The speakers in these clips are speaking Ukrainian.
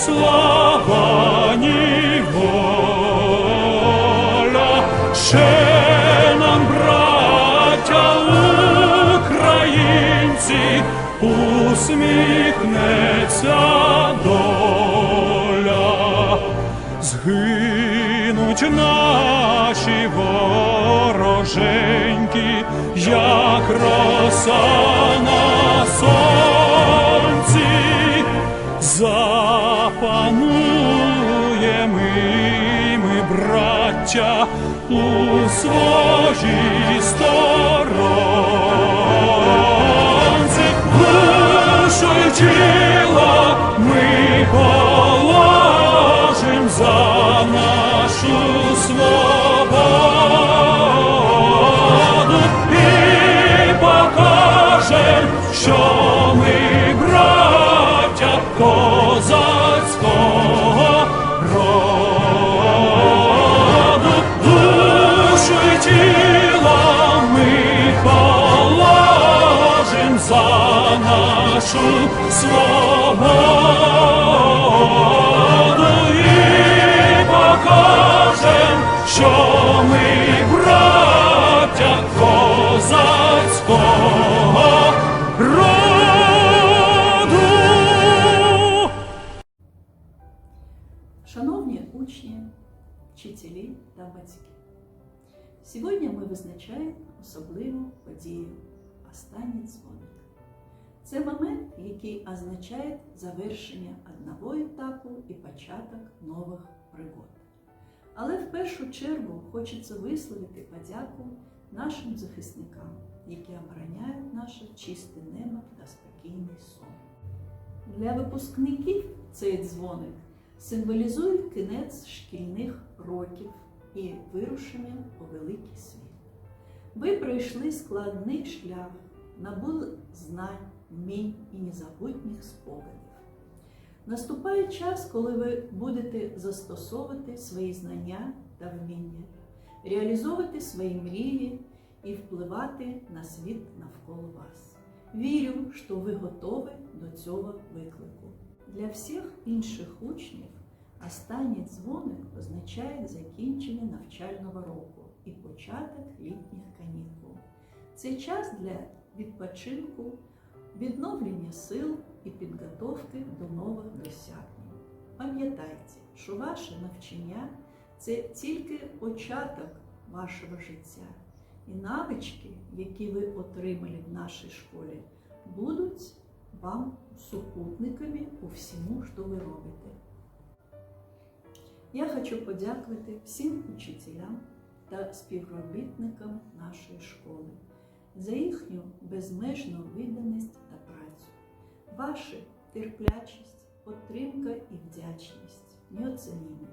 слава, ні воля, ще нам, браття українці, усміхнеться доля. Згинуть наші вороженьки, як роса на сонці, запануємо ми, браття, у своїй сторонці, душу що ми браття козацького роду. Шановні учні, вчителі та батьки, сьогодні ми визначаємо особливу подію останній дзвоник. Це момент, який означає завершення одного етапу і початок нових пригод. Але в першу чергу хочеться висловити подяку нашим захисникам, які обороняють наше чисте небо та спокійний сон. Для випускників цей дзвоник символізує кінець шкільних років і вирушення у великий світ. Ви пройшли складний шлях, набули знань, вмінь і незабутніх спогадів. Наступає час, коли ви будете застосовувати свої знання та вміння, реалізовувати свої мрії і впливати на світ навколо вас. Вірю, що ви готові до цього виклику. Для всіх інших учнів останній дзвоник означає закінчення навчального року і початок літніх канікул. Це час для відпочинку, відновлення сил і підготовки до нових досягнень. Пам'ятайте, що ваше навчання це тільки початок вашого життя, і навички, які ви отримали в нашій школі, будуть вам супутниками у всьому, що ви робите. Я хочу подякувати всім учителям та співробітникам нашої школи за їхню безмежну відданість та Ваша терплячість, підтримка і вдячність неоцінімі.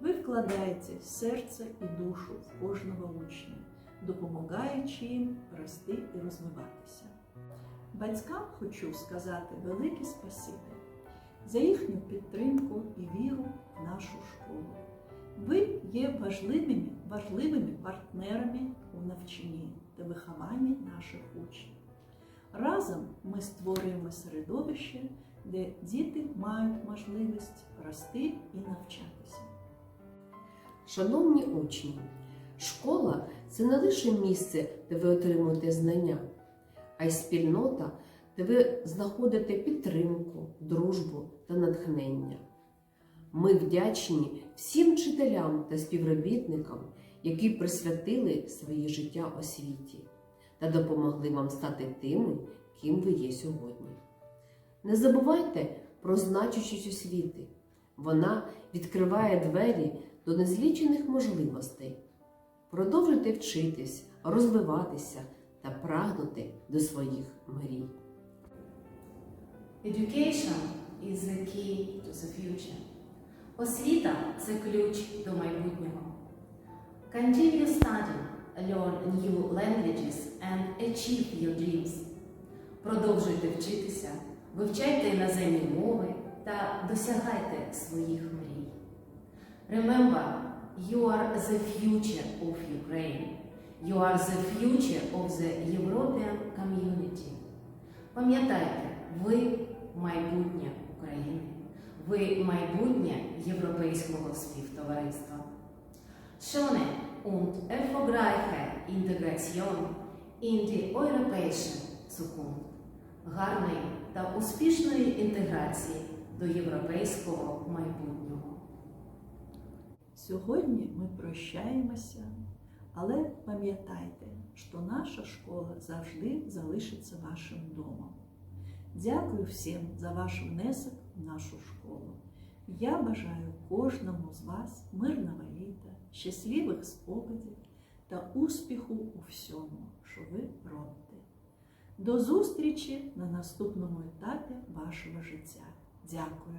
Ви вкладаєте серце і душу в кожного учня, допомагаючи їм рости і розвиватися. Батькам хочу сказати велике спасибі за їхню підтримку і віру в нашу школу. Ви є важливими, важливими партнерами у навчанні та вихованні наших учнів. Разом ми створюємо середовище, де діти мають можливість рости і навчатися. Шановні учні, школа це не лише місце, де ви отримуєте знання, а й спільнота, де ви знаходите підтримку, дружбу та натхнення. Ми вдячні всім вчителям та співробітникам, які присвятили своє життя освіті та допомогли вам стати тими, ким ви є сьогодні. Не забувайте про значущість освіти. Вона відкриває двері до незлічених можливостей. Продовжуйте вчитись, розвиватися та прагнути до своїх мрій. Education is the key to the future. Освіта це ключ до майбутнього. Continue studying, learn new languages and achieve your dreams. Продовжуйте вчитися, вивчайте іноземні мови та досягайте своїх мрій. Remember, you are the future of Ukraine. You are the future of the European community. Пам'ятайте, ви майбутнє України. Ви майбутнє європейського співтовариства. Schöne und erfolgreiche Integration europäische Zukunft. Гарної та успішної інтеграції до європейського майбутнього. Сьогодні ми прощаємося, але пам'ятайте, що наша школа завжди залишиться вашим домом. Дякую всім за ваш внесок в нашу школу. Я бажаю кожному з вас мирного літа, щасливих спогадів та успіху у всьому, що ви робите. До зустрічі на наступному етапі вашого життя. Дякую.